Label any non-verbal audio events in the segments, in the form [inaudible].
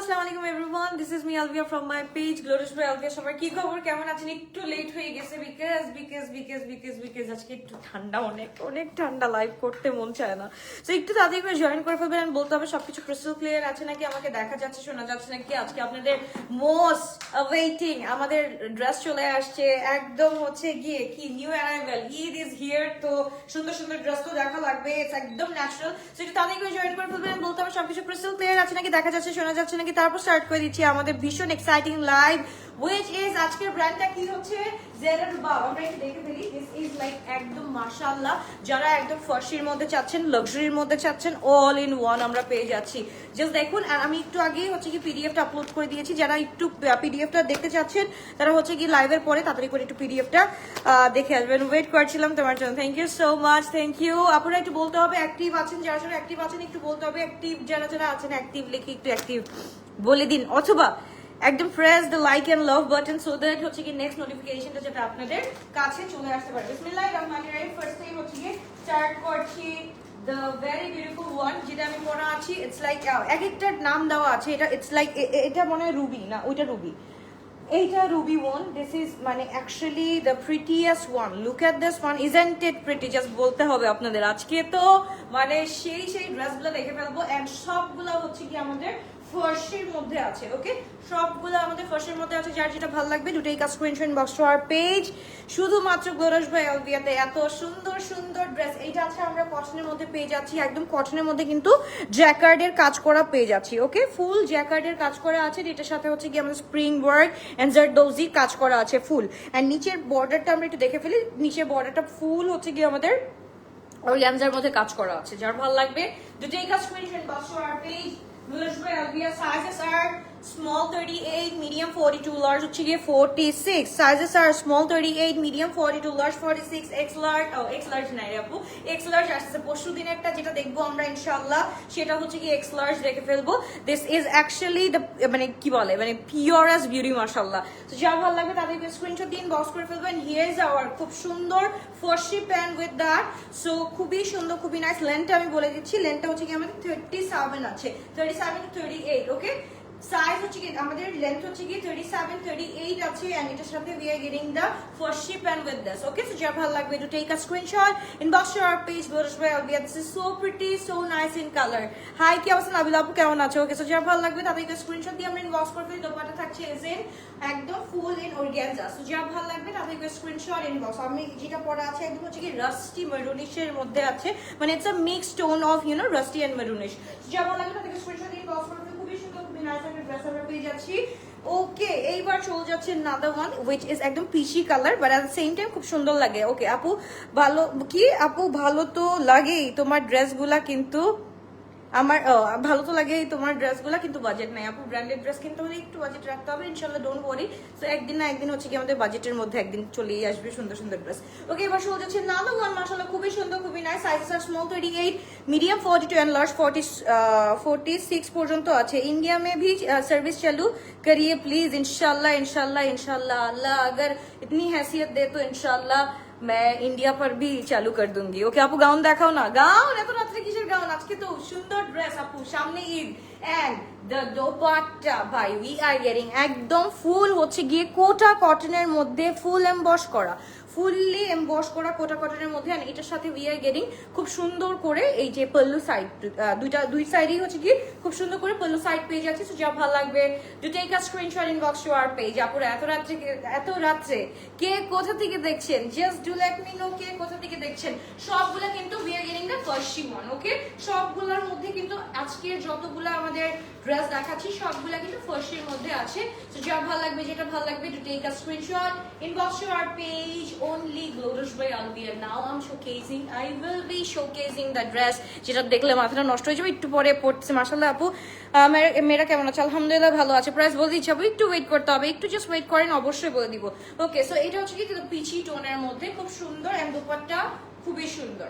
আসসালামু everyone this is me Alvia from my page glorious by Alvia সবার কি খবর? কেমন আছেন? একটু লেট হয়ে গেছে because because because because because আজকে একটু ঠান্ডা, অনেক অনেক ঠান্ডা লাইভ করতে মন চায় না। তো একটু তাড়াতাড়ি করে জয়েন করে ফেলবেন বলতে হবে সবকিছু ক্রিস্টাল ক্লিয়ার আছে নাকি? আমাকে দেখা যাচ্ছে, শোনা যাচ্ছে নাকি? আজকে আপনাদের মোস্ট ওয়েটিং আমাদের ড্রেস চলে আসছে। একদম হচ্ছে গিয়ে কি new arrival Eid is here তো সুন্দর সুন্দর ড্রেস তো দেখা লাগবে। একদম ন্যাচারাল সো একটু তাড়াতাড়ি করে জয়েন করে ফেলবেন বলতে হবে সবকিছু ক্রিস্টাল ক্লিয়ার আছে নাকি? দেখা যাচ্ছে, শোনা যাচ্ছে নাকি? তারপর স্টার্ট করে দিচ্ছি আমাদের ভীষণ এক্সাইটিং লাইভ উইচ ইজ আজকের ব্র্যান্ডটা কি হচ্ছে? জেরার বাব আমরা একটু দেখে ফেলি। দিস ইজ লাইক একদম মাশাআল্লাহ। যারা একদম ফার্সির মধ্যে চাচ্ছেন লাক্সারির মধ্যে চাচ্ছেন অল ইন ওয়ান আমরা পেয়ে যাচ্ছি। জাস্ট দেখুন আমি একটু আগেই হচ্ছে কি পিডিএফটা আপলোড করে দিয়েছি। যারা একটু পিডিএফটা দেখতে চাচ্ছেন, তারা হচ্ছে কি লাইভের পরে তাড়াতাড়ি করে একটু পিডিএফটা দেখে আসবেন। ওয়েট করছিলাম তোমার জন্য। Thank you so much thank you আপনারা একটু বলতে হবে অ্যাক্টিভ আছেন, যারা যারা অ্যাক্টিভ আছেন, একটু বলতে হবে অ্যাক্টিভ যারা যারা আছেন অ্যাক্টিভ লিখে একটু অ্যাক্টিভ বলে দিন। অথবা একদম press the like and love button so that হচ্ছে কি নেক্সট নোটিফিকেশনটা যেটা আপনাদের কাছে চলে আসতে পারে। বিসমিল্লাহির রহমানির রহিম। ফার্স্ট টাইম হচ্ছে কি স্টার্ট করছি দ্য ভেরি বিউটিফুল ওয়ান যেটা আমি পড়া আছি। ইটস লাইক এক একটার নাম দেওয়া আছে। এটা ইটস লাইক এটা মনে হয় রুবি। না, ওইটা রুবি। এইটা রুবি ওয়ান দিস ইজ মানে actually the prettiest one look at this one isn't it pretty just বলতে হবে আপনাদের। আজকে তো মানে সেই সেই ড্রেসগুলো দেখে ফেলব। অ্যান্ড সবগুলো হচ্ছে কি আমাদের ফার্স্টের মধ্যে আছে ওকে সবগুলো আমাদের ফার্স্টের মধ্যে আছে, যার যেটা ভালো লাগবে, দুটোই কাজ স্ক্রিনশট বক্স আর পেজ শুধুমাত্র গোরস ভাই আলবিয়াতে এত সুন্দর সুন্দর ড্রেস এইটা আছে আমরা কটনের মধ্যে পেয়ে যাচ্ছি, একদম কটনের মধ্যে কিন্তু জ্যাকার্ডের কাজ করা পেয়ে যাচ্ছি ওকে ফুল জ্যাকার্ডের কাজ করা আছে এটার সাথে হচ্ছে কি আমাদের স্প্রিং ওয়ার্ক এন্ড জারদৌজি কাজ করা আছে ফুল অ্যান্ড নিচের বর্ডারটা আমরা একটু দেখে ফেলি, নিচের বর্ডারটা ফুল হচ্ছে কি আমাদের অর্গ্যানজার মধ্যে কাজ করা আছে, যার ভালো লাগবে, দুটোই কাজ screenshot box R page Good, well, we are sizes are small 38, medium 42, large হচ্ছে গিয়ে 46. Sizes are small 38, medium 42, large 46, X large, oh X large নাই আপু, X large আসছে পরশু দিন একটা যেটা দেখব আমরা ইনশাআল্লাহ। সেটা হচ্ছে কি X large রেখে ফেলব। দিস ইজ অ্যাকচুয়ালি দ্য মানে কি বলে মানে পিওর অ্যাজ বিউটি মাশাআল্লাহ। তো যা ভালো লাগবে তাদেরকে স্ক্রিনশট দিন বক্স করে ফেলবেন হিয়ার ইজ আওয়ার খুব সুন্দর farshi pant with that so খুবই সুন্দর খুবই নাইস লেন্থটা আমি বলে দিচ্ছি। লেন্থটা হচ্ছে কি আমাদের থার্টি সেভেন আছে। Thirty seven to thirty eight okay size হচ্ছে কি, আমাদের লেন্থ হচ্ছে কি 37 38 আছে এন্ড এটার সাথে we are getting the first ship and with this okay so যা ভালো লাগবে to take a screenshot inbox to our page glorious by Albia this is so pretty so nice in colour hi কি অবস্থা, নাবিল আপু, কেমন আছে? ওকে so যা ভালো লাগবে, তাদেরকে স্ক্রিনশট দিয়ে আমরা ইনবক্স করে ফেলি দোপাটা থাকছে এজ ইন একদম ফুল ইন অর্গানজা সো যা ভালো লাগবে, তাদেরকে স্ক্রিনশট ইনবক্স আমি যেটা পড়া আছে, একদম হচ্ছে কি রাস্টি মেরুনিশের মধ্যে আছে মানে it's a mix tone of you know rusty and maroonish যা ভালো লাগবে, তাদেরকে স্ক্রিনশট দিয়ে ইনবক্স করে খুবই সুন্দর একটা ড্রেস আমরা পেয়ে যাচ্ছি। ওকে এইবার চলে যাচ্ছে নাদার ওয়ান উইচ ইজ একদম peachy colour but at same time খুব সুন্দর লাগে। ওকে আপু, ভালো, কি? আপু, ভালো তো লাগেই, তোমার ড্রেসগুলা কিন্তু আমার ও, ভালো তো লাগে তোমার ড্রেসগুলো কিন্তু বাজেট নাই আপু ব্র্যান্ডেড ড্রেস কিনতে হলে একটু বাজেট রাখতে হবে ইনশাল্লাহ ডোন্ট ওয়ারি তো একদিন না একদিন হচ্ছে কি আমাদের বাজেটের মধ্যে একদিন চলেই আসবে সুন্দর সুন্দর ড্রেস ওকে এবার শুরু যাচ্ছে নালো ওয়ান মাসাল্লাহ খুবই সুন্দর খুবই nice sizes R small thirty eight medium forty two and large forty forty six পর্যন্ত আছে इंडिया में भी सर्विस चालू करिए प्लीज इंशाल्लाह इंशाल्लाह इंशाल्लाह अल्लाह अगर इतनी हैसियत दे तो इंशाल्लाह मैं इंडिया पर भी चालू कर दूँगी। ओके आपको गाउन देखा ना। गाउन तो रात्रि किशोर गाउन। आज के तो सुंदर ड्रेस आपको। सामने ईद एंड দোপাট্টা ভাই উই আর গেটিং একদম ফুল হচ্ছে গিয়ে কোটা কটনের মধ্যে ফুল করা। ফুললি করা কোটা কটনের মধ্যে এটার সাথে খুব সুন্দর করে এই যে পল্লু সাইড দুইটা, দুই সাইডই হচ্ছে কি খুব সুন্দর করে পল্লু সাইড পেয়ে যাচ্ছে। যা ভালো লাগবে to take screenshot inbox to our page এত রাত্রে এত রাত্রে কে কোথা থেকে দেখছেন? Just do let me know কে কোথা থেকে দেখছেন। সবগুলা কিন্তু we are getting the first okay সবগুলোর মধ্যে কিন্তু আজকের যতগুলো আমাদের ড্রেস দেখাচ্ছি, সবগুলা কিন্তু ফার্স্টের মধ্যে আছে। তো যা ভালো লাগবে, যেটা ভালো লাগবে to take a screenshot inbox to our page only glorious by Albier now, I'm showcasing, I will be showcasing the dress, যেটা দেখলে মাথাটা নষ্ট হয়ে যাবে, একটু পরে পড়ছে মাসাল্লাহ আপু। মেয়েরা- কেমন আছে? আলহামদুলিল্লাহ ভালো আছে। প্রাইস বলে দিচ্ছি আপু একটু ওয়েট করতে হবে, একটু জাস্ট ওয়েট করেন, অবশ্যই বলে দিব। ওকে সো এটা হচ্ছে কি পিচি টোনের মধ্যে, খুব সুন্দর এন্ড দুপাট্টা খুবই সুন্দর।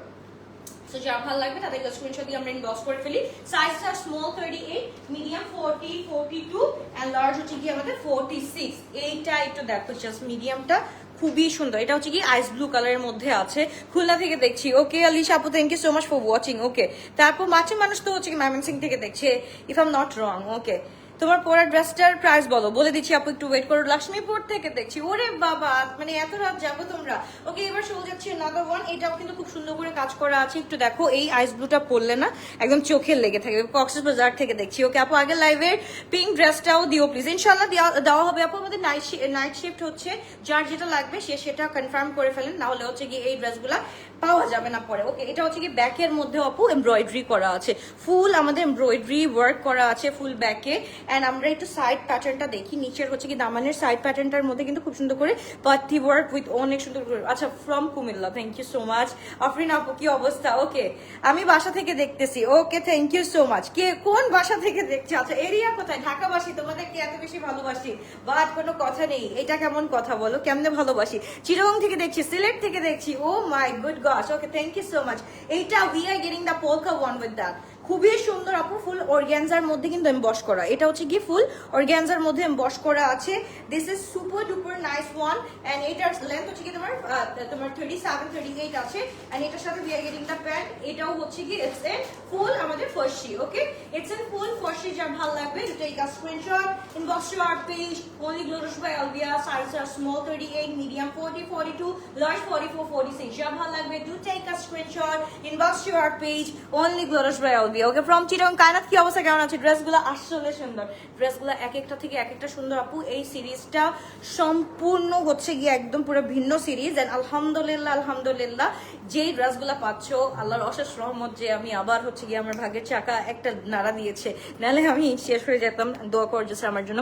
সো যা ভালো লাগবে তাদেরকে স্ক্রিনশট দিয়ে আমরা ইনবক্স করে ফেলি। সাইজটা small thirty eight medium forty forty two and large হচ্ছে কি আমাদের ফোরটি সিক্স এইটা একটু দেখো জাস্ট মিডিয়ামটা খুবই সুন্দর। এটা হচ্ছে কি আইস ব্লু কালারের মধ্যে আছে। খুলনা থেকে দেখছি। ওকে আলিশা আপু thank you so much for watching okay তারপর মাঝে মানুষ তো হচ্ছে কি সিং থেকে দেখছে ইফ আম নট রং ওকে তোমার পরের ড্রেসটার প্রাইস বলো। বলে দিচ্ছি আপু, একটু ওয়েট করো। লক্ষ্মীপুর থেকে দেখছি। ওরে বাবা মানে এত রাত যাব তোমরা। ওকে এবার চলে যাচ্ছি নাদার ওয়ান এটাও কিন্তু খুব সুন্দর করে কাজ করা আছে। একটু দেখো, এই আইস ব্লুটা পরলে না একদম চোখে লেগে থাকে কক্সেস বাজার থেকে দেখছি। ওকে আপু আগে লাইভের পিঙ্ক ড্রেসটাও দিও প্লিজ ইনশাল্লাহ দেওয়া হবে আপু। আমাদের নাইট নাইট শিফট হচ্ছে। যার যেটা লাগবে সে সেটা কনফার্ম করে ফেলেন। না হলে হচ্ছে গিয়ে এই ড্রেসগুলা পাওয়া যাবে না পরে। ওকে এটা হচ্ছে কি ব্যাকের মধ্যে আপু এমব্রয়ডারি করা আছে। ফুল আমাদের এমব্রয়ডারি ওয়ার্ক করা আছে ফুল ব্যাকে। এন্ড আমরা একটু সাইড প্যাটার্নটা দেখি। নিচের হচ্ছে কি দামানের সাইড প্যাটার্নটার মধ্যে কিন্তু খুব সুন্দর করে পাতি ওয়ার্ক উইথ অনেক সুন্দর করে আচ্ছা from Comilla thank you so much Afrin আপু, কি অবস্থা? ওকে আমি বাসা থেকে দেখতেছি। Okay thank you so much কে কোন বাসা থেকে দেখছি? আচ্ছা এরিয়া কোথায়? ঢাকাবাসী, তোমাদেরকে এত বেশি ভালোবাসি। বাট কোনো কথা নেই। এটা কেমন কথা বলো? কেমনে ভালোবাসি? চিরবং থেকে দেখছি, সিলেট থেকে দেখছি। ও my good gosh. Okay, thank you so much. Eta, we are getting the polka one with that. খুবই সুন্দর আপু, ফুল অর্গ্যানজার মধ্যে কিন্তু এমবস করা। এটা হচ্ছে কি ফুল অর্গ্যানজার মধ্যে এমবস করা আছে। This is super duper nice one and এটার লেন্থ হচ্ছে কি তোমার তোমার থার্টি সেভেন থার্টি এইট আছে। এন্ড এটার সাথে আর গেটিং দ্য প্যান্ট এটাও হচ্ছে কি ইটস এ ফুল আমাদের ফার্সি ওকে ইটস এন ফুল ফার্সি যা ভালো লাগবে to take a screenshot inbox to our page only glorious small thirty eight medium small 38 to 40 42 four 44 46 যা ভালো লাগবে, do take a screenshot, inbox আর our page only glorious by Alvia okay from Chirang Kainat কি অবস্থা? কেমন আছে? ড্রেসগুলো আসলে সুন্দর। ড্রেসগুলো এক একটা থেকে এক একটা সুন্দর, আপু। এই সিরিজটা সম্পূর্ণ হচ্ছে গিয়ে একদম পুরো ভিন্ন সিরিজ এন্ড আলহামদুলিল্লাহ আলহামদুলিল্লাহ, যেই ড্রেসগুলো পাচ্ছ, আল্লাহর অশেষ রহমত যে আমি আবার হচ্ছে গিয়ে আমার ভাগের চাকা একটা নাড়া দিয়েছে। নাহলে আমি শেষ হয়ে যেতাম, দোয়া করছে আমার জন্য।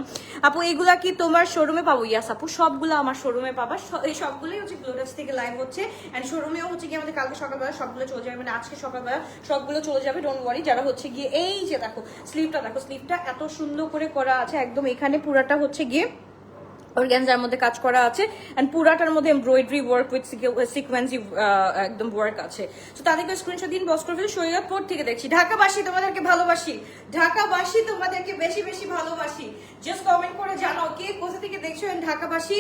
আপু এইগুলা কি তোমার শোরুমে পাবো? ইয়াস আপু, সবগুলো আমার শোরুমে পাবা। এই সবগুলোই হচ্ছে গ্লোডাস থেকে লাইভ হচ্ছে। এন্ড শোরুমেও হচ্ছে গিয়ে আমাদের কালকে সকালবেলা সবগুলো চলে যাবে। মানে আজকে সকালবেলা সবগুলো চলে যাবে ডোন্ট ওয়ারি যারা হচ্ছে গিয়ে, এই যে দেখো স্লিভটা দেখো স্লিভটা এত সুন্দর করে করা আছে, একদম এখানে পুরাটা হচ্ছে গিয়ে অর্গ্যানজার মধ্যে কাজ করা আছে এন্ড পুরাটার মধ্যে এমব্রয়ডারি ওয়ার্ক উইথ সিকোয়েন্সি একদম ওয়ার্ক আছে। তো তাদেরকে স্ক্রিনশট দিন বস করে ফেলে শরীয়তপুর থেকে দেখছি। ঢাকাবাসী, তোমাদেরকে ভালোবাসি। ঢাকাবাসী, তোমাদেরকে বেশি বেশি ভালোবাসি। জাস্ট কমেন্ট করে জানাও কে কোথা থেকে দেখছ ঢাকাবাসী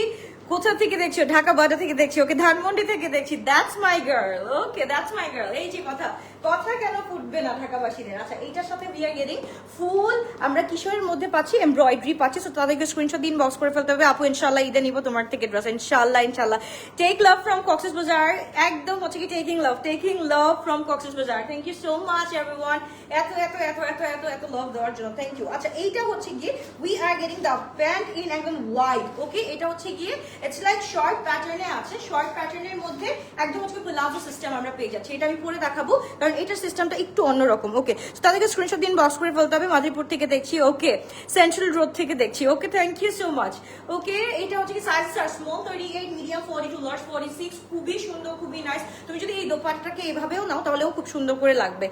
কোথা থেকে দেখছ? ঢাকা বাডা থেকে দেখছি। ওকে, ধানমন্ডি থেকে দেখছি। That's my girl okay that's my girl এই যে কথা। কথা কেন ফুটবে না ঢাকাবাসীদের? আচ্ছা এইটার সাথে উই আর গেটিং ফুল আমরা কিশোরের মধ্যে পাচ্ছি এমব্রয়ডারি পাচ্ছি। তো তাদেরকে স্ক্রিনশট দিন বক্স করে ফেলতে হবে। আপু ইনশাল্লাহ ঈদে নিবো তোমার থেকে ড্রেস ইনশাল্লাহ ইনশাল্লাহ টেক লাভ ফ্রম কক্সেস বাজার একদম হচ্ছে কি taking love taking love from Cox's Bazar thank you so much everyone এত এত এত এত এত এত লাভ দেওয়ার জন্য। থ্যাংক ইউ আচ্ছা এইটা হচ্ছে গিয়ে we are getting the pant in একদম ওয়াইড ওকে এটা হচ্ছে গিয়ে ইটস লাইক শর্ট প্যাটার্নে আছে। শর্ট প্যাটার্নের মধ্যে একদম হচ্ছে প্লাজো সিস্টেম আমরা পেয়ে যাচ্ছি। এটা আমি পরে দেখাবো, কারণ এটার সিস্টেমটা একটু অন্যরকম। ওকে তাদেরকে স্ক্রিনশট দিন বক্স করে ফেলতে হবে। মাদিপুর থেকে দেখছি ওকে সেন্ট্রাল রোড থেকে দেখছি। Okay thank you so much okay এটা হচ্ছে কি size small thirty eight medium forty two large forty six খুবই সুন্দর, খুবই নাইস তুমি যদি এই দোপাট্টাকে এভাবেও নাও, তাহলেও খুব সুন্দর করে লাগবে।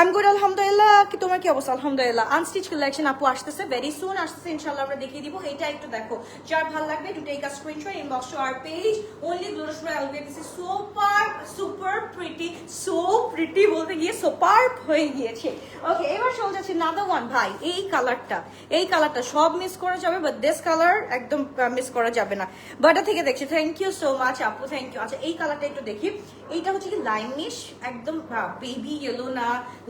আমি গুড আলহামদুলিল্লাহ কি, তোমার কি অবস্থা? আলহামদুলিল্লাহ। আনস্টিচ কালেকশন আপু আসতেছে ভেরি সুন আসতেছে, ইনশাআল্লাহ আমরা দেখিয়ে দিব। এটা একটু দেখো, যার ভালো লাগবে to take a screenshot inbox to our page only glorious by this is super super pretty so pretty বলতে গিয়ে সুপার হয়ে গিয়েছে। ওকে এবার চলে যাচ্ছে নাদার ওয়ান ভাই, এই কালারটা এই কালারটা সব মিস করা যাবে বাট দিস কালার একদম মিস করা যাবে না। বাটা থেকে দেখছি থ্যাংক ইউ সো মাচ আপু থ্যাংক ইউ আচ্ছা এই কালারটা একটু দেখি। এইটা হচ্ছে কি লাইনিশ একদম বেবি ইয়েলো না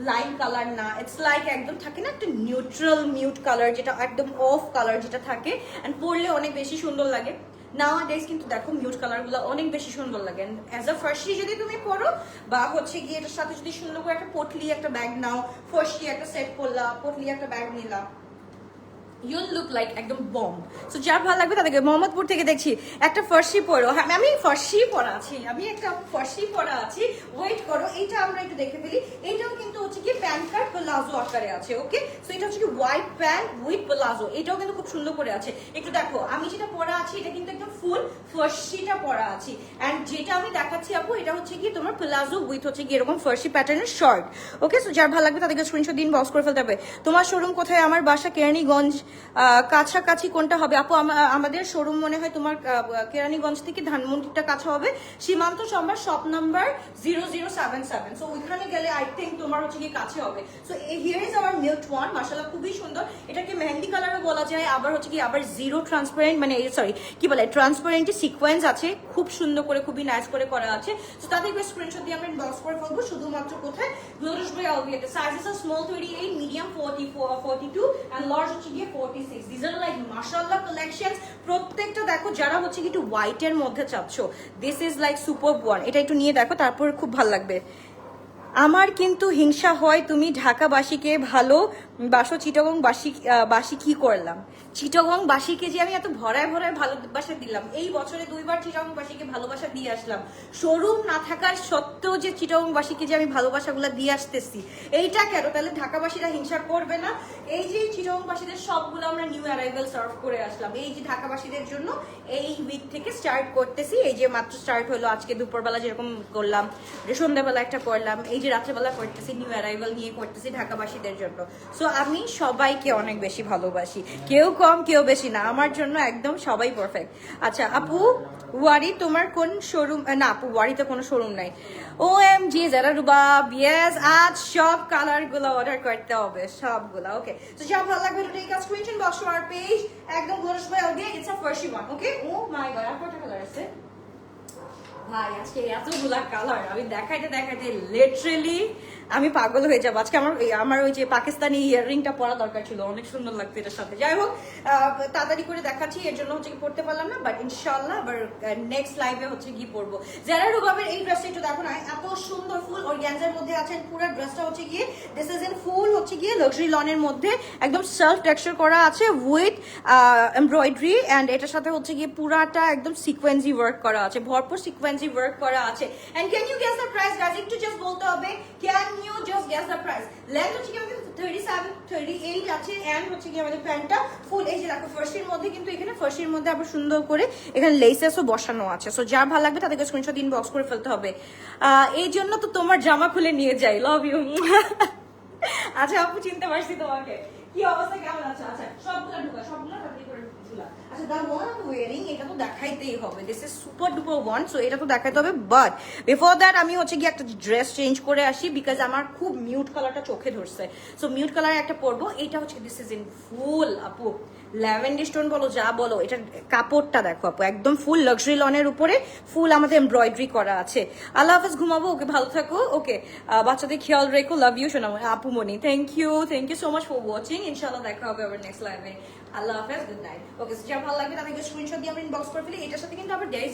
লাইম কালার না। ইটস লাইক একদম থাকে না একটা নিউট্রাল মিউট কালার যেটা একদম অফ কালার যেটা থাকে। অ্যান্ড পরলে অনেক বেশি সুন্দর লাগে। নাওয়া ডেজ কিন্তু দেখো মিউট কালারগুলো অনেক বেশি সুন্দর লাগে। অ্যাজ আ ফার্সি যদি তুমি পরো, বা হচ্ছে গিয়ে এটার সাথে যদি সুন্দর করে একটা পটলি একটা ব্যাগ নাও ফার্সি একটা সেট করলা, পটলি একটা ব্যাগ নিলা ইউল লুক লাইক একদম বম। সো যার ভালো লাগবে তাদেরকে মোহাম্মদপুর থেকে দেখছি। একটা ফার্সি পরো। হ্যাঁ আমি ফার্সি পরা আছি। আমি একটা ফার্সি পরা আছি। ওয়েট করো, এইটা আমরা একটু দেখে ফেলি। এইটাও কিন্তু হচ্ছে কি প্যান কার্ড প্লাজো আকারে আছে ওকে সো এটা হচ্ছে কি হোয়াইট প্যান্ট উইথ প্লাজো এটাও কিন্তু খুব সুন্দর করে আছে। একটু দেখো, আমি যেটা পরা আছি, এটা কিন্তু একদম ফুল ফার্সিটা পরা আছি। অ্যান্ড যেটা আমি দেখাচ্ছি আপু, এটা হচ্ছে কি তোমার প্লাজো উইথ হচ্ছে কি এরকম ফার্সি প্যাটার্নের শর্ট ওকে সো যার ভালো লাগবে তাদেরকে স্ক্রিনশট দিন বক্স করে ফেলতে হবে। তোমার শোরুম কোথায়? আমার বাসা কেরানীগঞ্জ। কাছাকাছি কোনটা হবে? আপু আমাদের শোরুম মনে হয় তোমার কেরানীগঞ্জ থেকে ধানমন্ডিটা কাছে হবে। Shimanto Shambhar shop number zero zero seven seven so ওইখানে গেলে আই থিঙ্ক তোমার হচ্ছে কি কাছে হবে। So here is our milk one মাশাআল্লাহ, খুবই সুন্দর। এটাকে মেহেন্দি কালারও বলা যায়। আবার হচ্ছে কি, আবার জিরো ট্রান্সপারেন্ট মানে সরি কি বলে? ট্রান্সপারেন্ট সিকোয়েন্স আছে, খুব সুন্দর করে, খুবই নাইস করে করা আছে। সো তাদের স্ক্রিনশট দিয়ে আমরা বক্স করে ফেলব, শুধুমাত্র কোথায়? Glorious by অলভিয়াতে sizes are small 38 medium 44 42 and large হচ্ছে গিয়ে 46 দিস আর লাইক মাশাআল্লাহ কালেকশনস প্রত্যেকটা দেখো, যারা হচ্ছে কি একটু হোয়াইটের মধ্যে চাচ্ছ this is like super one এটা একটু নিয়ে দেখো, তারপর খুব ভালো লাগবে। আমার কিন্তু হিংসা হয়, তুমি ঢাকাবাসীকে ভালো বাসো চিটাগং বাসী বাসী কি করলাম? চিটাগং বাসীকে যে আমি এত ভরায় ভরায় ভালোবাসা দিলাম, এই বছরে দুইবার চিটাগং বাসীকে ভালোবাসা দিয়ে আসলাম। শোরুম না থাকার সত্ত্বেও যে চিটাগং বাসীকে যে আমি ভালোবাসাগুলো দিয়ে আসতেছি, এইটা কেন? তাহলে ঢাকাবাসীরা হিংসা করবে না? এই যে চিটাগং বাসীদের সবগুলো আমরা নিউ অ্যারাইভেল সার্ভ করে আসলাম। এই যে ঢাকাবাসীদের জন্য এই উইক থেকে স্টার্ট করতেছি। এই যে মাত্র স্টার্ট হলো, আজকে দুপুরবেলা যেরকম করলাম সন্ধ্যাবেলা একটা করলাম, এই যে রাত্রেবেলা করতেছি নিউ অ্যারাইভাল নিয়ে করতেছি ঢাকাবাসীদের জন্য। সো আমি সবাইকে অনেক বেশি ভালোবাসি। কেউ কম, কেউ বেশি না। আমার জন্য একদম সবাই পারফেক্ট আচ্ছা আপু, ওয়ারি তোমার কোন শোরুম না, আপু, ওয়ারিতে কোনো শোরুম নাই। ও এম জি যারা রুবা বিএস আজ সব কালারগুলো অর্ডার করতে হবে। সবগুলা ওকে তো যা ভালো লাগবে take a screenshot box our page একদম glorious by অলগে it's a first one okay oh my god আর কয়টা কালার আছে? ভাই, আজকে এতগুলা কালার আমি দেখাইতে দেখাইতে লিটারেলি আমি পাগল হয়ে যাব। আজকে আমার আমার ওই যে পাকিস্তানি ইয়াররিংটা পরা দরকার ছিল, অনেক সুন্দর লাগতো এটার সাথে। যাই হোক তাড়াতাড়ি করে দেখাচ্ছি, এর জন্য হচ্ছে কি পড়তে পারলাম না বাট ইনশাল্লাহ আবার নেক্সট লাইভে হচ্ছে কি পরবো যারা রুবাবের এই ড্রেসটা একটু দেখো না, এত সুন্দর ফুল অর্গ্যানজার মধ্যে আছে পুরো ড্রেসটা হচ্ছে গিয়ে দিস ইজ ইন ফুল হচ্ছে গিয়ে লাক্সারি লনের মধ্যে, একদম সেলফ টেক্সচার করা আছে উইথ এমব্রয়ডারি অ্যান্ড এটার সাথে হচ্ছে গিয়ে পুরাটা একদম সিকোয়েন্সি ওয়ার্ক করা আছে, ভরপুর সিকোয়েন্সি ওয়ার্ক করা আছে। And can you guess the price guys একটু জাস্ট বলতে হবে can you just guess the price length হচ্ছে কি আমাদের থার্টি সেভেন থার্টি এইট আছে অ্যান্ড হচ্ছে কি আমাদের প্যান্টটা ফুল এই যে দেখো ফার্স্টের মধ্যে কিন্তু এখানে ফার্স্টের মধ্যে আবার সুন্দর করে এখানে লেসেসও বসানো আছে। সো যার ভালো লাগবে তাদেরকে স্ক্রিনশট ইনবক্স করে ফেলতে হবে। এই জন্য তো তোমার জামা খুলে নিয়ে যাই। লাভ ইউ [laughs] আচ্ছা আপু, চিনতে পারছি তোমাকে। কি অবস্থা? কেমন আছে? আচ্ছা সবগুলা ঢুকা, সবগুলা করে আচ্ছা এটা তো দেখাইতেই হবে। সুপার ওয়ান সো এটা তো দেখাইতে হবে বাট দ্যাট আমি হচ্ছে গিয়ে একটা ড্রেস চেঞ্জ করে আসি বিকজ আমার খুব মিউট কালারটা চোখে ধরছে। সো মিউট একটা এটা হচ্ছে ইন ফুল আপু স্টোন বলো, যা বলো এটা কাপড়টা দেখো আপু, একদম ফুল লাক্সারি লনের উপরে ফুল আমাদের এমব্রয়ডারি করা আছে। আল্লাহ হাফেজ, ঘুমাবো, ওকে, ভালো থাকো, ওকে বাচ্চাদের খেয়াল রেখো লাভ ইউ শোনাবো আপু মনি thank you thank you so much for watching ইনশাল্লাহ দেখা হবে আবার নেক্সট লাইভে আল্লাহ হাফেজ গুড নাইট ওকে যা ভালো লাগবে তাদেরকে স্ক্রিনশট দিয়ে আমরা ইনবক্স করে ফেলি। এটার সাথে কিন্তু আবার ডেজ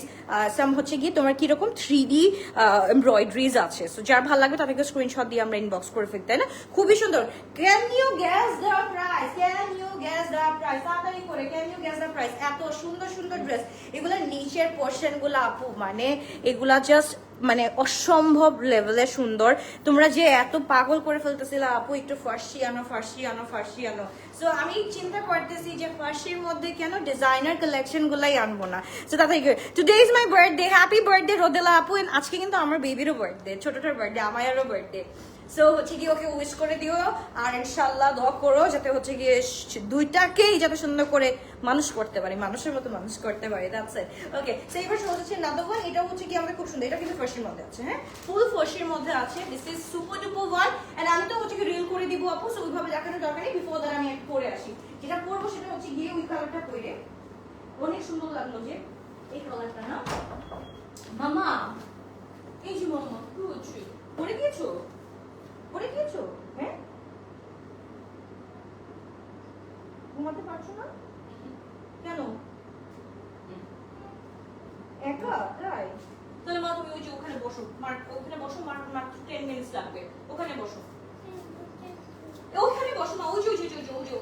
সাম হচ্ছে গিয়ে তোমার কীরকম থ্রি ডি এমব্রয়ডারিজ আছে। সো যার ভালো লাগবে তাদেরকে স্ক্রিনশট দিয়ে আমরা ইনবক্স করে ফেলি, তাই না? খুবই সুন্দর। Can you guess the price can you guess the price তাড়াতাড়ি করে can you guess the price এত সুন্দর সুন্দর ড্রেস এগুলো নিচের পোর্শনগুলো আপু মানে এগুলা জাস্ট মানে অসম্ভব লেভেলে সুন্দর। তোমরা যে এত পাগল করে ফেলতেছিলা, আপু, একটু ফার্সি আনো ফার্সি আনো ফার্সি আনো। সো আমি চিন্তা করতেছি যে ফার্সির মধ্যে কেন ডিজাইনার কালেকশন গুলাই আনব না? সো তাতে today is my birthday happy birthday Rodela আপু আজকে কিন্তু আমার বেবিরও বার্থডে ছোটটার বার্থডে আমায়ারও বার্থডে সো হচ্ছে কি ওকে উইশ করে দিও, আর ইনশাল্লাহ দোয়া করো যাতে হচ্ছে গিয়ে দুইটাকেই যাতে সুন্দর করে মানুষ করতে পারি, মানুষের মতো মানুষ করতে পারি দ্যাটস ইট ওকে সো এবার শুরু হচ্ছে নাদওয়ান এটা হচ্ছে কি আমাদের খুব সুন্দর, এটা কিন্তু ফার্সির মধ্যে আছে হ্যাঁ? ফুল ফার্সির মধ্যে আছে this is super duper one and আমি তো হচ্ছে রিল করে দিব আপু সো ওইভাবে দেখানোর দরকার নেই বিফোর দ্যাট আমি পরে আসি। যেটা করব সেটা হচ্ছে গিয়ে ওই কালারটা পরে, অনেক সুন্দর লাগল যে এই কালারটা না। মামা, এই যে মামা, পরে গিয়েছো পরে খেয়েছো হ্যাঁ? ঘুমাতে পারছ না? কেন? একা? তাই? তাহলে মা তুমি ওই যে ওখানে বসো। মার ওখানে বসো মার মাত্র টেন মিনিটস লাগবে। ওখানে বসো। ওখানে বসো মা ওই যে ওই যে ওই যে ওই যে।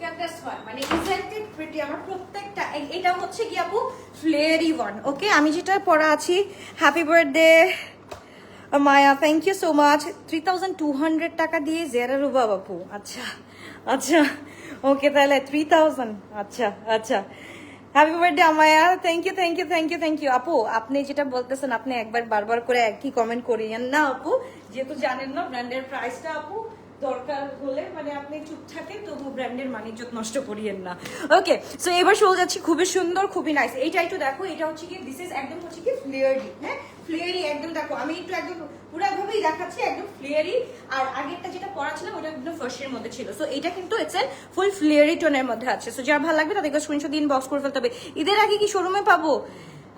ইট প্রিটি আমার প্রত্যেকটা এ- এটা হচ্ছে কি আপু? ফ্লেয়ারি ওয়ান ওকে আমি যেটা পরা আছি happy birthday Maya thank you so much three thousand two hundred টাকা দিয়ে জেরা রুবা বাপু। আচ্ছা আচ্ছা ওকে তাহলে থ্রি আচ্ছা আচ্ছা। Happy birthday Amaya thank you thank you thank you thank you আপু, আপনি যেটা বলতেছেন, আপনি একবার বারবার করে একই কমেন্ট করিয়েন। না, আপু, যেহেতু জানেন না ব্র্যান্ডের প্রাইসটা আপু দরকার হলে মানে আপনি চুপ থাকেন তবু ব্র্যান্ডের মানিজ্য নষ্ট করিয়েন না। ওকে সো এবার শো যাচ্ছি, খুবই সুন্দর, খুবই নাইস এইটা একটু দেখো, এটা হচ্ছে কি দিস ইজ একদম হচ্ছে কি ফ্লেয়ারি হ্যাঁ? ফ্লেয়ারি একদম, দেখো, আমি একটু একদম পুরো ভাবেই দেখাচ্ছি, একদম ফ্লেয়ারি আর আগেরটা যেটা পরা ছিল ওটা একদম ফার্স্টের মধ্যে ছিল। সো এটা কিন্তু ইটস ফুল ফ্লেয়ারি টোনের মধ্যে আছে। সো যার ভালো লাগবে, তাদেরকে স্ক্রিনশট দিন বক্স করে ফেলতে হবে। ঈদের আগে কি শোরুমে পাবো?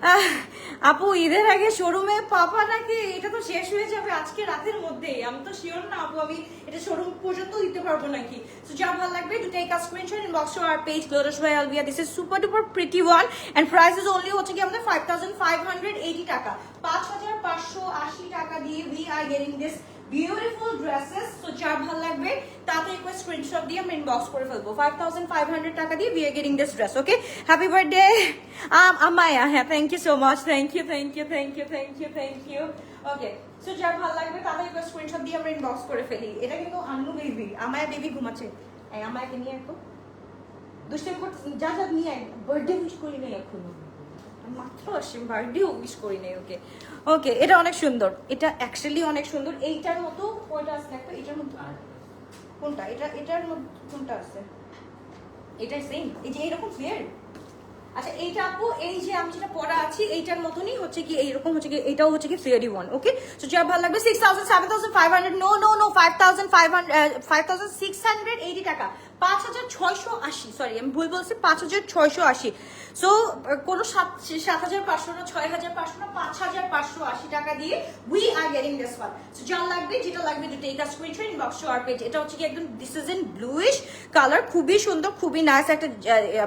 আপু, ঈদের আগে শোরুমে পাপা নাকি? এটা তো শেষ হয়ে যাবে আজকে রাতের মধ্যেই। আমি তো শিওর না আপু, আমি এটা শোরুম পর্যন্ত দিতে পারব নাকি? সো যা ভালো লাগবে to take a screenshot in box to our page glorious by Alvia this is super duper pretty one and price is only হচ্ছে কি আমাদের five thousand five hundred eighty টাকা। পাঁচ হাজার পাঁচশো আশি টাকা দিয়ে we are getting this beautiful dresses তো যার ভালো লাগবে, তাতে একবার স্ক্রিনশট দিয়ে আমরা ইনবক্স করে ফেলব। ফাইভ থাউজেন্ড ফাইভ হান্ড্রেড টাকা দিয়ে we getting this dress okay happy birthday Amaya হ্যাঁ thank you so much thank you thank you thank you thank you thank you okay so যার ভালো লাগবে, তাতে একবার স্ক্রিনশট দিয়ে আমরা ইনবক্স করে ফেলি। এটা কিন্তু আন্নু বেবি আমায়া বেবি ঘুমাচ্ছে। আমায়াকে নিয়ে একটু দুষ্টামি করতে যা যা নিয়ে বার্থডে উইশ করি নাই এখনও মাত্র আসছে বার্থডে উইশ করি নাই ওকে ওকে এটা অনেক সুন্দর। এটা অ্যাকচুয়ালি অনেক সুন্দর। এইটার মতো কোনটা আছে দেখো? এটার মতো কোনটা? এটা, এটার মধ্যে কোনটা আছে? এটা সেম এই যে এইরকম ফ্লেয়ার আচ্ছা এইটা আপু, এই যে আমি যেটা পরা আছি, এইটার মতনই হচ্ছে কি, এইরকম হচ্ছে কি, এটাও হচ্ছে কি ফ্লেয়ারি ওয়ান ওকে সো যা ভালো লাগবে six thousand seven thousand five hundred no no no five thousand five hundred five thousand six hundred eighty টাকা। পাঁচ হাজার ছয়শো আশি সরি আমি ভুল বলছি, পাঁচ হাজার ছয়শো আশি। সো কোনো সাত সাত হাজার পাঁচশো না, ছয় হাজার পাঁচশো না, পাঁচ হাজার পাঁচশো আশি টাকা দিয়ে we are getting this one so যা লাগবে, যেটা লাগবে to take a screenshot inbox our page এটা হচ্ছে কি একদম this is in bluish colour খুবই সুন্দর, খুবই নাইস একটা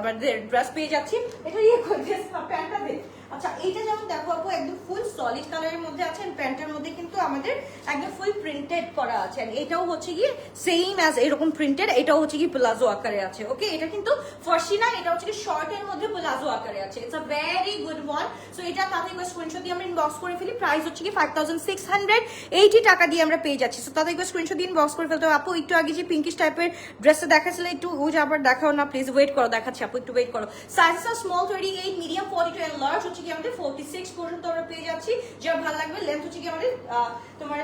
আমাদের ড্রেস পেয়ে যাচ্ছি। এটা ইয়ে ড্রেস প্যান্টটা দে আচ্ছা এইটা যেমন দেখো আপু, একদম ফুল সলিড কালারের মধ্যে আছে প্যান্টের মধ্যে কিন্তু আমাদের একদম ফুল প্রিন্টেড করা আছে এটাও হচ্ছে কি সেম অ্যাজ এরকম প্রিন্টেড এটাও হচ্ছে কি প্লাজো আকারে আছে ওকে এটা কিন্তু ফার্সি না, এটা হচ্ছে কি শর্টের মধ্যে প্লাজো আকারে আছে। It's a very good one so এটা একবার স্ক্রিনশট দিয়ে আমরা ইনবক্স করে ফেলি। প্রাইস হচ্ছে কি five thousand six hundred eighty টাকা দিয়ে আমরা পেয়ে যাচ্ছি। সো একবার স্ক্রিনশট দিয়ে ইনবক্স করে ফেলতে হবে। আপু, একটু আগে যে পিঙ্কিশ টাইপের ড্রেসটা দেখাচ্ছিল, একটু ও যে আবার দেখাও না প্লিজ ওয়েট করো, দেখাচ্ছি। আপু, একটু ওয়েট করো। Sizes are small thirty eight medium forty two large হচ্ছে কি আমাদের ফোর্টি সিক্স পর্যন্ত আমরা পেয়ে যাচ্ছি যা ভালো লাগবে লেন্থ হচ্ছে কি আমাদের তোমার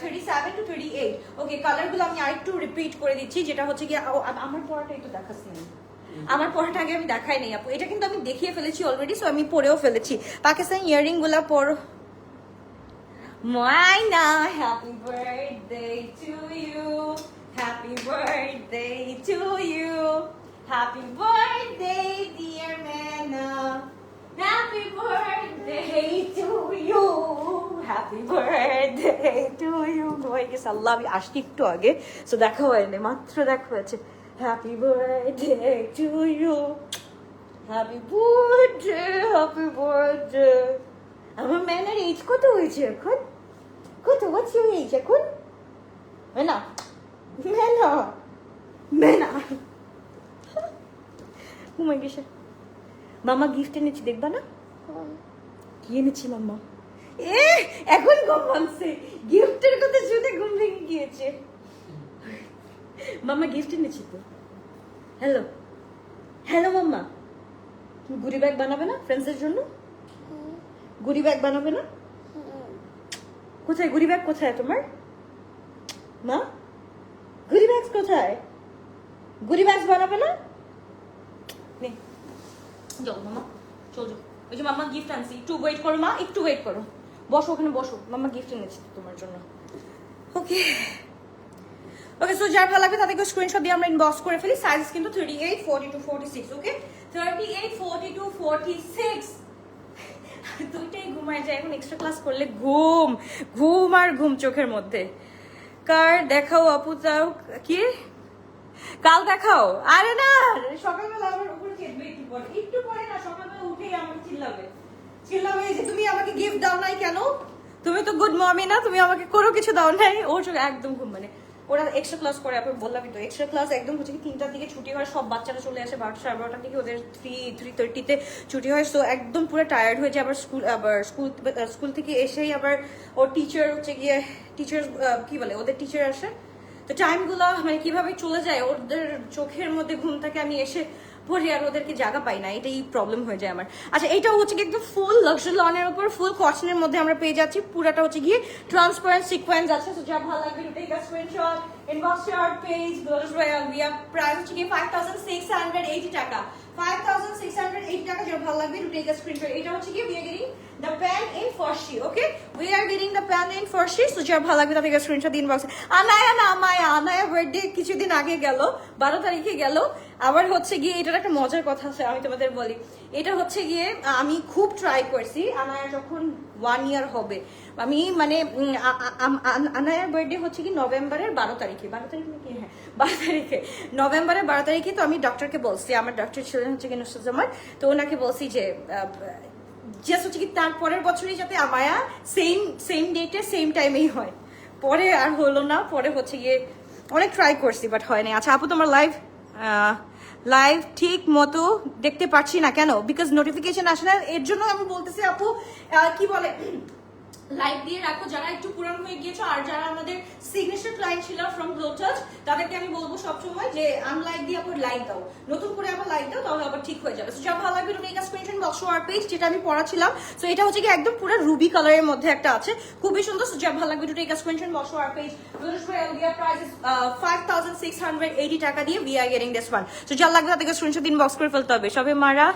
thirty seven to thirty eight okay কালারগুলো আমি আরেকটু রিপিট করে দিচ্ছি যেটা হচ্ছে কি আমার পড়াটা একটু দেখাচ্ছি আমার পড়াটা আগে আমি দেখাই নাই আপু এটা কিন্তু আমি দেখিয়ে ফেলেছি অলরেডি সো আমি পরেও ফেলেছি পাকিস্তান ইয়ারিংগুলা পর Moina, happy birthday to you. Happy birthday to you. Happy birthday, dear Mena. Happy birthday to you. Happy birthday to you. হয়ে গেছে আল্লাহ আমি আসছি একটু আগে। সো দেখা হয়নি, মাত্র দেখা হয়েছে। Happy birthday to you happy birthday happy birthday আমার ম্যানের এজ কত হয়েছে এখন? কত? হোয়াটস ইউর এজ এখন? মেনা মেনা মেনা ঘুমাই গেছে মামা গিফট এনেছি দেখবা না? কি এনেছি মাম্মা? এ এখন ঘুম ভাঙছে। গিফটের কথা শুনে ঘুম ভেঙে গিয়েছে। মামা গিফট এনেছি তো। হ্যালো হ্যালো মাম্মা? গুড়ি ব্যাগ বানাবে না ফ্রেন্ডসের জন্য? গুড়ি ব্যাগ বানাবে না? কোথায়? গুড়ি ব্যাগ কোথায় তোমার? মা? গুড়ি ব্যাগ কোথায়? গুড়ি ব্যাগ বানাবে নে? যাও মামা চল যাও ওই যে মামা গিফট আনছি। একটু ওয়েট করো, মা। একটু ওয়েট করো। বসো ওখানে, বসো। মামা গিফট এনেছি তোমার জন্য। ওকে ওকে সো যার ভালো লাগবে তাদেরকে স্ক্রিনশট দিয়ে আমরা ইনবক্স করে ফেলি। সাইজ কিন্তু thirty eight forty two forty six okay thirty eight forty two forty six দুইটাই ঘুমায় যায়। এখন এক্সট্রা ক্লাস করলে ঘুম। ঘুম আর ঘুম চোখের মধ্যে। কার দেখাও আপু তাও কি? কাল দেখাও। আরে না। সকালবেলা আমার উপরে চেপবে একটু পরে। একটু পরে না সকালবেলা উঠেই আমাকে চিল্লাবে। চিল্লাবে যে তুমি আমাকে গিফট দাও নাই কেন? তুমি তো গুড মর্নিং না তুমি আমাকে কোনো কিছু দাও নাই। ওর চোখে একদম ঘুম মানে ওরা এক্সট্রা ক্লাস করে আপনি বললামই তো এক্সট্রা ক্লাস একদম হচ্ছে কি তিনটার দিকে ছুটি হয় সব বাচ্চারা চলে আসে বারোটা সাড়ে বারোটার দিকে ওদের থ্রি থ্রি থার্টিতে ছুটি হয়। সো একদম পুরো টায়ার্ড হয়ে যায় আবার স্কুল আবার স্কুল স্কুল থেকে এসেই আবার ওর টিচার হচ্ছে গিয়ে টিচার কি বলে ওদের টিচার আসে। তো টাইমগুলো মানে কীভাবে চলে যায়, ওদের চোখের মধ্যে ঘুম থাকে আমি এসে পড়ি আর ওদেরকে জায়গা পাই না, এটাই প্রবলেম হয়ে যায় আমার। আচ্ছা এটাও হচ্ছে কি একদম ফুল লাক্সারি লনের উপর ফুল কটনের মধ্যে আমরা পেয়ে যাচ্ছি। পুরাটা হচ্ছে গিয়ে ট্রান্সপারেন্ট সিকোয়েন্স আছে। তো যা ভালো লাগবে take a screenshot inbox our page glorious royal R price হচ্ছে কি 5680 টাকা। 5680 টাকা যেটা ভালো লাগবে টেক আ স্ক্রিনশট এটা হচ্ছে কি are the pan in ফরশি okay we are getting the pan in ফরশি so যার ভালো লাগবে তাদেরকে স্ক্রিনশট দিন বক্সে আনায়া না, আমায়, আনায়া বার্থডে কিছুদিন আগে গেল, বারো তারিখে গেল। আবার হচ্ছে গিয়ে এটার একটা মজার কথা আছে, আমি তোমাদের বলি। এটা হচ্ছে গিয়ে, আমি খুব ট্রাই করছি, আনায়া যখন ওয়ান ইয়ার হবে। আমি মানে আনায়ার বার্থডে হচ্ছে কি নভেম্বরের বারো তারিখে। বারো তারিখে নাকি? হ্যাঁ বারো তারিখে। নভেম্বরের বারো তারিখে তো আমি ডক্টরকে বলছি, আমার ডক্টর ছিলেন হচ্ছে কি নুসুজ্জামান তো ওনাকে বলছি যে জাস্ট হচ্ছে কি তার পরের বছরই যাতে আমায়া সেম সেম ডেটে সেম টাইমেই হয়। পরে আর হলো না, পরে হচ্ছে গিয়ে অনেক ট্রাই করছি বাট হয়নি আচ্ছা আপু, তোমার লাইভ লাইভ ঠিক মতো দেখতে পাচ্ছি না কেন? বিকজ নোটিফিকেশন আসে না, এর জন্য আমি বলতেছি, আপু কি বলে লাইক দিয়ে রাখো, যারা একটু পুরানো হয়ে গিয়েছো আর যারা আমাদের সিগনেচার ক্লায়েন্ট ছিল ফ্রম গ্লোটাচ তাদেরকে আমি বলব সবসময় যে আনলাইক দিয়ে আবার লাইক দাও। নতুন করে আবার লাইক দাও, তাহলে আবার ঠিক হয়ে যাবে। সো যা ভালো লাগবে তুমি এটা স্ক্রিনশট বক্স আর পেজ যেটা আমি পড়াছিলাম। সো এটা হচ্ছে কি একদম পুরো রুবি কালারের মধ্যে একটা আছে। খুবই সুন্দর। সো যা ভালো লাগবে to take screenshot box our page price five thousand six hundred eighty টাকা দিয়ে we are getting this one so যা লাগবে তাদেরকে স্ক্রিনশট দিন বক্স করে ফেলতে হবে। সবে মারা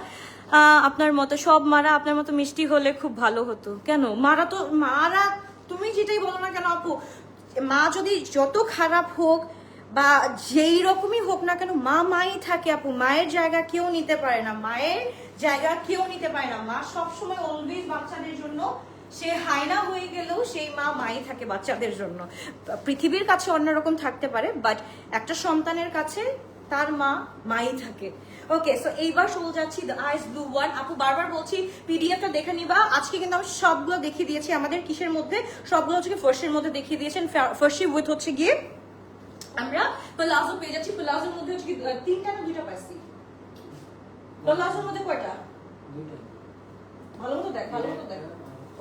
আপনার মতো, সব মারা আপনার মতো মিষ্টি হলে খুব ভালো হতো। কেন? মারা তো, মারা, তুমি যেটাই বলো না কেন আপু, মা যদি যত খারাপ হোক বা যেই রকমই হোক না কেন, মা মাই থাকে আপু, মায়ের জায়গা কেউ নিতে পারে না, মায়ের জায়গা কেউ নিতে পারে না। মা সবসময় অলওয়েজ বাচ্চাদের জন্য, সে হায়না হয়ে গেলেও সেই মা মাই থাকে বাচ্চাদের জন্য। পৃথিবীর কাছে অন্যরকম থাকতে পারে বাট একটা সন্তানের কাছে তার মা মাই থাকে। ওকে সো এইবার চলে যাচ্ছি দ্য আইস ব্লু ওয়ান আপু বারবার বলছি পিডিএফটা দেখে নিবা। আজকে কিন্তু আমি সবগুলো দেখিয়ে দিয়েছি আমাদের কিসের মধ্যে? সবগুলো হচ্ছে ফার্স্টের মধ্যে দেখিয়ে দিয়েছেন। ফার্স্টই উইথ হচ্ছে গিয়ে আমরা প্লাজো পেয়ে যাচ্ছি। প্লাজোর মধ্যে হচ্ছে তিনটা না দুইটা পাইছি প্লাজোর মধ্যে কয়টা? ভালো মতো দেখ ভালো মতো দেখ।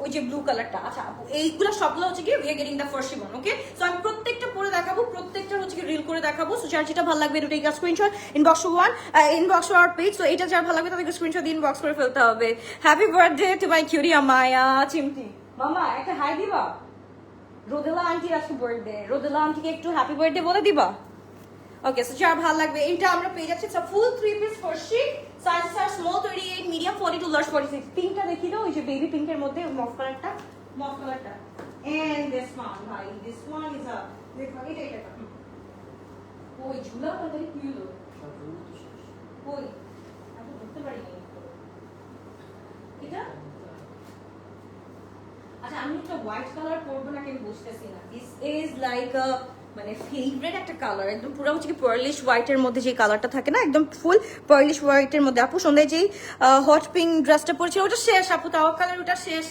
ওই যে ব্লু কালারটা আচ্ছা এইগুলো সবগুলো হচ্ছে কি we getting the first one okay so আমি প্রত্যেকটা পরে দেখাবো, প্রত্যেকটা হচ্ছে কি রিল করে দেখাবো। সো যার যেটা ভালো লাগবে দুটো একটা screenshot inbox one inbox our page so এটা যার ভালো লাগবে, তাদেরকে স্ক্রিনশট দিয়ে ইনবক্স করে ফেলতে হবে। হ্যাপি বার্থডে টু মাই কিউরি আমায়া চিমটি মামা, একটা হাই দিবা? রোদেলা আন্টির আজকে বার্থডে রোদেলা আন্টিকে একটু হ্যাপি বার্থডে বলে দিবা? ওকে সো যার ভালো লাগবে, এইটা আমরা পেয়ে যাচ্ছি। Full three piece first size are small twenty eight medium forty two large forty six পিঙ্কটা দেখি দাও ওই যে বেবি পিঙ্কের মধ্যে মফ কালারটা মফ কালারটা এন্ড দিস ওয়ান ভাই দিস ওয়ান ইজ আ দেখো এটা এটা। ওই ঝুলা তাড়াতাড়ি কি হলো? ওই, আমি বুঝতে পারিনি। এটা? আচ্ছা আমি একটা হোয়াইট কালার পরবো নাকি আমি বুঝতেছি না। দিস ইজ লাইক আ মানে ফেভারিট একটা কালার একদম পুরো হচ্ছে কি পার্লিশ হোয়াইটের মধ্যে যে কালারটা থাকে না একদম ফুল পার্লিশ হোয়াইটের মধ্যে। আপু সন্ধ্যায় যেই হট পিঙ্ক ড্রেসটা পরেছিল ওটা শেষ আপু কালার ওটা শেষ।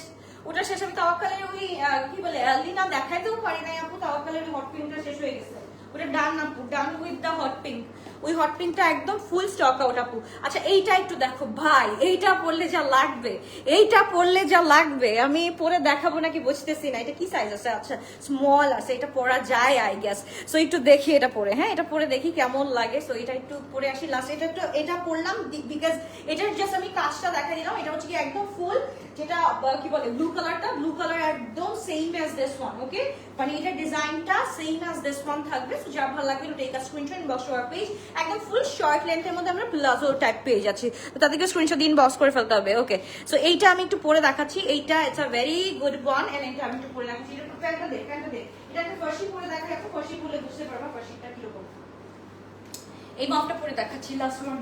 ওটা শেষ আমি তাওয়াক্কালের ওই আহ, কি বলে অ্যালদিনা দেখাইতেও পারি নাই আপু তাওয়াক্কালের হট পিঙ্কটা শেষ হয়ে গেছে। ওটা ডান আপু done with the hot pink ওই হট পিঙ্কটা একদম ফুল স্টক আউট আপু। আচ্ছা এইটা একটু দেখো, ভাই, এইটা পরলে যা লাগবে, এইটা পরলে যা লাগবে, আমি পরে দেখাবো নাকি বুঝতেছি না। এটা কি সাইজ আছে? আচ্ছা স্মল আছে, এটা পরা যায় আই গেস সো একটু দেখি এটা পরে হ্যাঁ? এটা পরে দেখি কেমন লাগে। সো এটা একটু পরে আসি। লাস্ট এটা একটু, এটা পরলাম বিকজ এটার জাস্ট আমি কাজটা দেখা দিলাম। এটা হচ্ছে কি একদম ফুল যেটা কি বলে ব্লু কালারটা ব্লু কালার একদম same as this one okay মানে এটা ডিজাইনটা সেম অ্যাজ দিস ওয়ান থাকবে। সো যা ভালো লাগবে take a screenshot inbox our page একদম ফুল শর্ট লেন্থের মধ্যে আমরা প্লাজো টাইপ পেয়ে যাচ্ছি। তো তাদেরকে স্ক্রিনশট দিন বক্স করে ফেলতে হবে। ওকে সো এইটা আমি একটু পরে দেখাচ্ছি। এইটা it's a very good one and এটা আমি একটু পরে দেখাচ্ছি। এটা প্যান্টটা দে প্যান্টটা দে এটা একটা ফার্সি পরে দেখা একটু ফার্সি পরে বুঝতে পারবা ফার্সিটা কীরকম। এই মাপটা পরে দেখাচ্ছি লাস্ট ওয়ান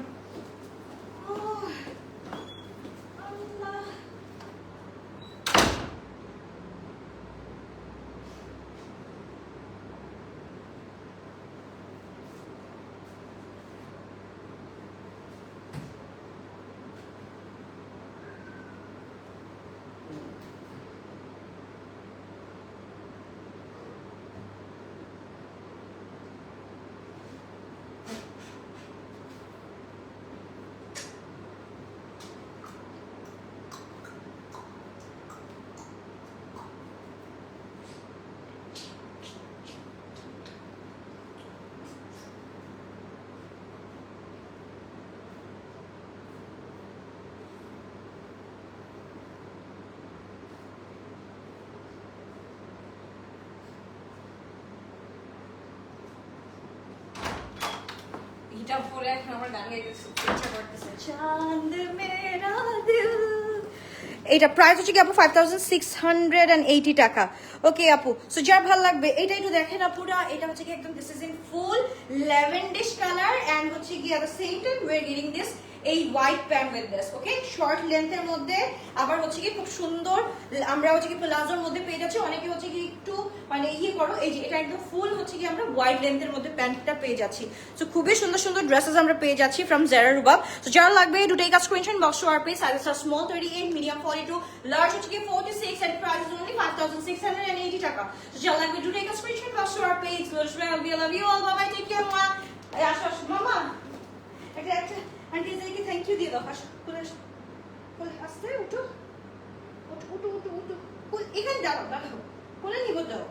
চাঁদ মেরা দিল। এটা প্রাইস হচ্ছে কি আপু? Five thousand six hundred and eighty টাকা। ওকে আপু সো যার ভালো লাগবে, এটা একটু দেখেন আপুরা এটা হচ্ছে কি একদম this is in full lavendish colour and হচ্ছে কি the same time we're getting this এই white pant with this okay short লেন্থের মধ্যে, আবার হচ্ছে কি খুব সুন্দর, আমরা হচ্ছে কি প্লাজোর মধ্যে পেয়ে যাচ্ছি, অনেকে হচ্ছে কি একটু মানে ইয়ে করো, এই যে এটা একদম ফুল হচ্ছে কি আমরা হোয়াইট লেন্থের মধ্যে প্যান্টটা পেয়ে যাচ্ছি। সো খুবই সুন্দর সুন্দর ড্রেসেস আমরা পেয়ে যাচ্ছি ফ্রম জেরা রুবাব সো যারা লাগবে to take a screenshot box to our page sizes are small 38 medium 42 large হচ্ছে কি forty six and price is only five thousand six hundred and eighty টাকা। সো যারা লাগবে to take a screenshot box to our page it's love you all bye take care মা আসো আসো মামা একটা একটা আন্টি এদেরকে থ্যাংক ইউ দিয়ে দাও আসো কোলে আসো কোলে আসতে উঠো উঠো উঠো উঠো উঠো কোল এখানে দাঁড়াও দাঁড়াও কোলে নিব দাও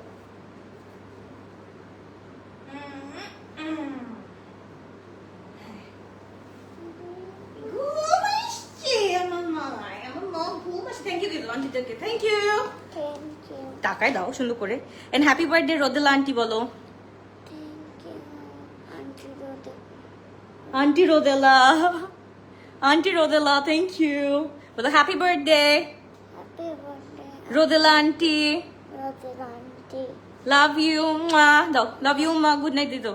ঘুম আসছে আমার মামায় আমার মা ঘুম আসছে থ্যাংক ইউ দিয়ে দাও আন্টিদেরকে থ্যাংক ইউ Thank you. দাও সুন্দর করে। And happy birthday Rodela aunty বলো. Aunty Rodela. Aunty Rodela thank you বলো happy birthday. Rodela aunty. Love you মা দাও লাভ ইউ মা গুড নাইট দিয়ে